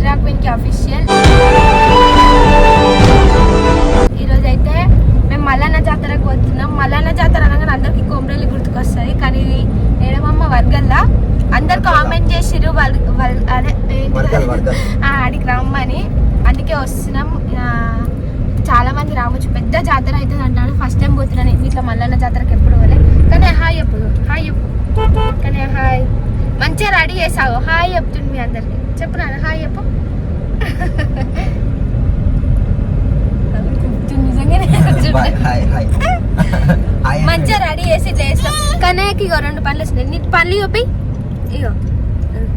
చిరాక్ Venky official ఈరోజు అయితే మేము మల్లన్న జాతరకు పోతున్నాం మల్లన్న జాతర అనగానే అందరికి కొమరలి గుర్తుకొస్తుంది కానీ ఇది ఏడమమ్మ వర్గల్లా అందరు కామెంట్ చేసిర్రు. వాళ్ళ అదే ఆడికి రమ్మని. అందుకే వస్తున్నాం. చాలా మంది రావచ్చు. పెద్ద జాతర అవుతుంది అంటాను ఫస్ట్ టైం పోతున్నాను. నేను ఇట్లా మల్లన్న జాతరకు ఎప్పుడు పోలే. కానీ హాయ్ చెప్పు. హాయ్ చెప్పు. కానీ హాయ్. మంచిగా రెడీ చేసావు. హాయ్ చెప్తుంది మీ అందరికి. చెప్పు నాన్న హాయ్ చెప్పు. నిజంగానే. బాయ్ హాయ్ హాయ్ హాయ్ మంచిగా రెడీ చేసి ఇట్లా వేస్తాం కన్నయ్యకి ఇగో రెండు పనులు వస్తున్నాయి. నీ పనులు చూపి. ఇగో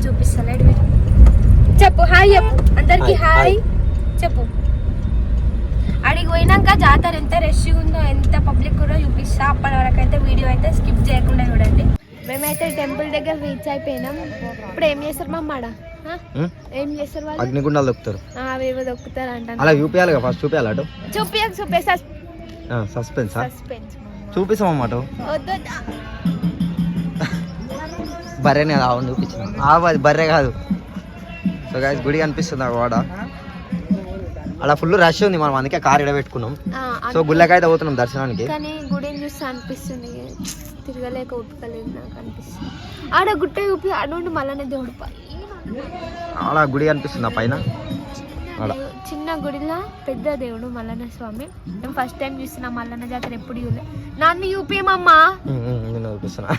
చూపిస్తాను. చెప్పు హాయ్ చెప్పు. అందరికి హాయ్. చెప్పు. అడిగి పోయినాక జాతర ఎంత రష్ ఉందో ఎంత పబ్లిక్ కూడా చూపిస్తా. అప్పటి వరకు అయితే వీడియో అయితే స్కిప్ చేయకుండా చూడండి. మేమైతే టెంపుల్ దగ్గర రీచ్ అయిపోయినాం. ఇప్పుడు ఏం చేస్తారు మా అమ్మాడ? ఏం చేస్తారు వాళ్ళు? అగ్నిగుండాలు దొక్కుతారు. ఆ, అవేవో దొక్కుతారు అంట అలా చూపించాలి ఫస్ట్ చూపించాలి అటు? చూపియక చూపే సస్పెన్స్ సస్పెన్స్ చూపిస్తామన్నమాట వద్దు బర్రెనే అది అవును చూపించిన. అది బర్రె కాదు. సో గాయస్ గుడి కనిపిస్తుంది ఆ వాడ అలా ఫుల్ రష్ ఉంది మనం అందుకే కార్ ఇడ పెట్టుకున్నాం. సో గుళ్ళకైతే పోతున్నాం దర్శనానికి. కానీ గుడిని చూస్తే అనిపిస్తుంది. తిరగలేక ఉట్టుకోలేదు నాకు అనిపిస్తుంది. ఆడ గుట్ట చూపి ఆడుండి మళ్ళీ దేవుడు అలా గుడి కనిపిస్తుంది ఆ పైన ఆడ. చిన్న గుడిలా పెద్ద దేవుడు మల్లన్న స్వామి. మేము ఫస్ట్ టైం చూస్తున్నా మల్లన్న జాతర ఎప్పుడు చూడలే. నాన్న ఉం, నేను చూపిస్తున్నా.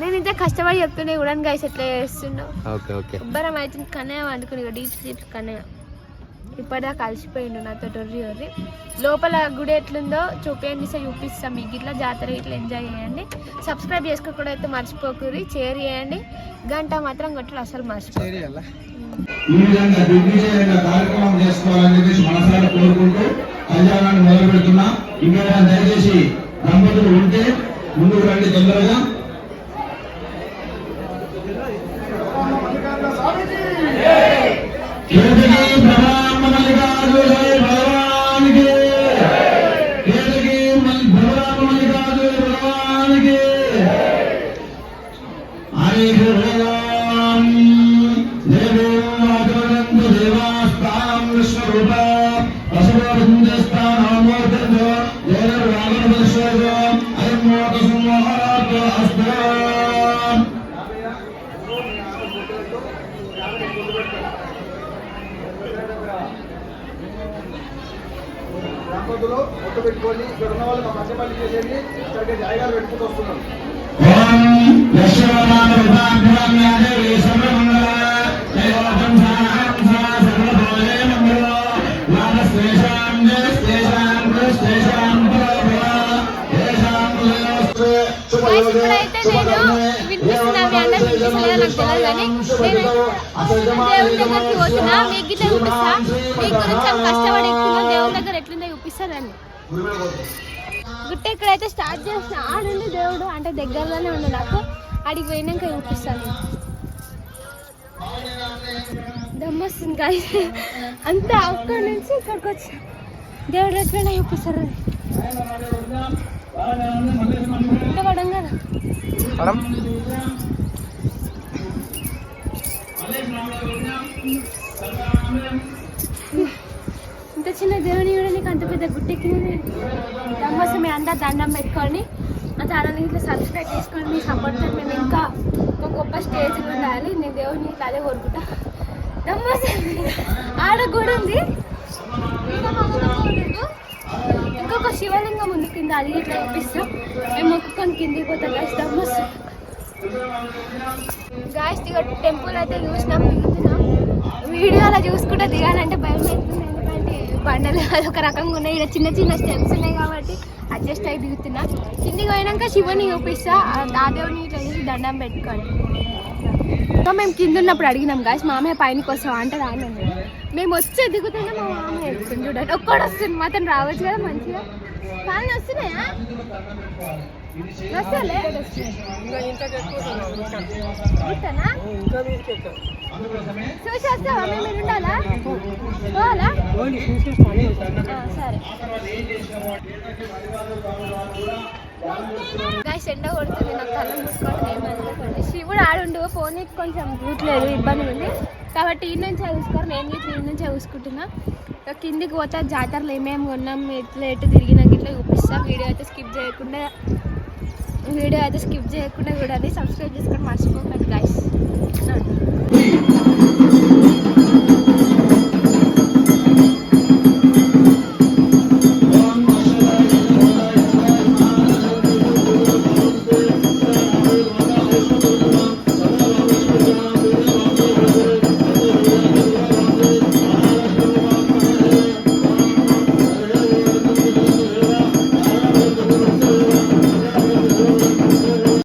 నేను ఇంత కష్టపడి చెప్తుండే కూడా గైస్ ఎట్లా చేస్తున్నావు? ఓకే అయితే కన్నయ్య వండుకుని డీప్ స్లీప్ కన్నయ్య. ఇప్పటిదాకా కలిసిపోయిండు నాతో ఒర్రి ఒర్రి లోపల గుడి ఎట్లుందో చూపేయండి సార్ చూపిస్తాం. మీకు ఇట్లా జాతర ఇట్లా ఎంజాయ్ చేయండి. సబ్స్క్రైబ్ చేసుకోకుండా అయితే మర్చిపోకూరి షేర్ చేయండి. గంట మాత్రం కొట్టడం అసలు మర్చిపోకూరి ఈ విధంగా దిగ్విజయంగా కార్యక్రమం చేసుకోవాలని చెప్పేసి మనసారా కోరుకుంటూ కళ్యాణాన్ని మొదలు పెడుతున్నా ఇంకా దయచేసి దంపతులు ఉంటే ముందుకు రండి తొందరగా. సంవహరాత ఒట్టు పెట్టుకొని ఇక్కడ ఉన్న వాళ్ళు మా మళ్ళీ చేసేది ఇక్కడికి జాయిగా పెట్టుకుంటూ వస్తున్నాం నేను వినిపిస్తున్నా మీ అందరు వినిపిస్తలేదో నాకు తెలియదు కానీ నేను దేవుని దగ్గరికి పోతున్నా మీకు గిట్ల చూపిస్తా మీ గురించి చాలా కష్టపడి ఎక్కుతున్నా దేవుని దగ్గర ఎట్లుందో చూపిస్తానండి. గుట్ట ఎక్కడైతే స్టార్ట్ చేసిన ఆడుండి దేవుడు అంటే దగ్గరలోనే ఉండు నాకు అడిగి పోయినాక చూపిస్తాను. దమ్మొస్తుంది కాదు అంతా అక్కడి నుంచి ఇక్కడికి వచ్చి దేవుడు ఎట్లనే చూపిస్తారు ఇంత పడం కదా. మేడం. ఇంత చిన్న దేవుని కూడా నీకు అంత పెద్ద గుట్టెక్కినది దానికోసం మీ అందరు దండం పెట్టుకోండి ఆ ఛానల్ని ఇట్లా సబ్స్క్రైబ్ చేసుకోండి మీ సపోర్ట్ మేము ఇంకా ఒక గొప్ప స్టేజ్ ఉండాలి. నేను దేవుని ఇట్లా అదే కోరుకుంటా. దమ్మోసం ఆడ కూడా ఉంది ఇంకా మొక్కుకోకు నీకు. ఇంకొక శివలింగం ఉంది కింద అది ఇట్లా చూపిస్తాం మేము మొక్కుకొని కిందికి పోతాం గాయస్ దమ్మొస్తాం గాయస్ ఇక టెంపుల్ అయితే చూసినాం దిగుతున్నాం. వీడియోలో చూసుకుంటే దిగాలంటే భయం అవుతుంది ఎందుకంటే బండలు ఒక రకంగా ఉన్నాయి. ఇక్కడ చిన్న చిన్న స్టెప్స్ ఉన్నాయి కాబట్టి అడ్జస్ట్ అయి దిగుతున్నా. కిందికి పోయినాక శివుని చూపిస్తా ఆ దేవుని ఇట్లా చేసి దండం పెట్టుకోండి సో మేము కింద ఉన్నప్పుడు అడిగినాం గాయస్ మామయ్య పైనకి వస్తాం అంటే రాను మేము వచ్చే దిగుతుంటే మా మామయ్య వెళ్తుంది చూడండి ఒక్కడు వస్తుంది మాత్రం రావచ్చు కదా మంచిగా. కానీ వస్తున్నాయా? వస్తలే. చూస్తానా చూసి వస్తావా మేము ఉండాలా? పోవాలా? సరే. గాయస్ ఎండ కొడుతుంది నాకు కళ్ళు చూసుకోవడం ఏమనుకోండి శివుడు ఆడుండు ఫోన్ కొంచెం చూడలేదు ఇబ్బంది ఉంది. కాబట్టి ఈ నుంచే చూసుకోరు నేను ఇట్లా ఈ నుంచే చూసుకుంటున్నా. కిందికి పోతే జాతరలు ఏమేమి కొన్నాం ఎట్లా ఎటు తిరిగినాక ఇట్లా చూపిస్తాం. వీడియో అయితే స్కిప్ చేయకుండా వీడియో అయితే స్కిప్ చేయకుండా చూడండి. సబ్స్క్రైబ్ చేసుకొని మర్చిపోకండి గాయస్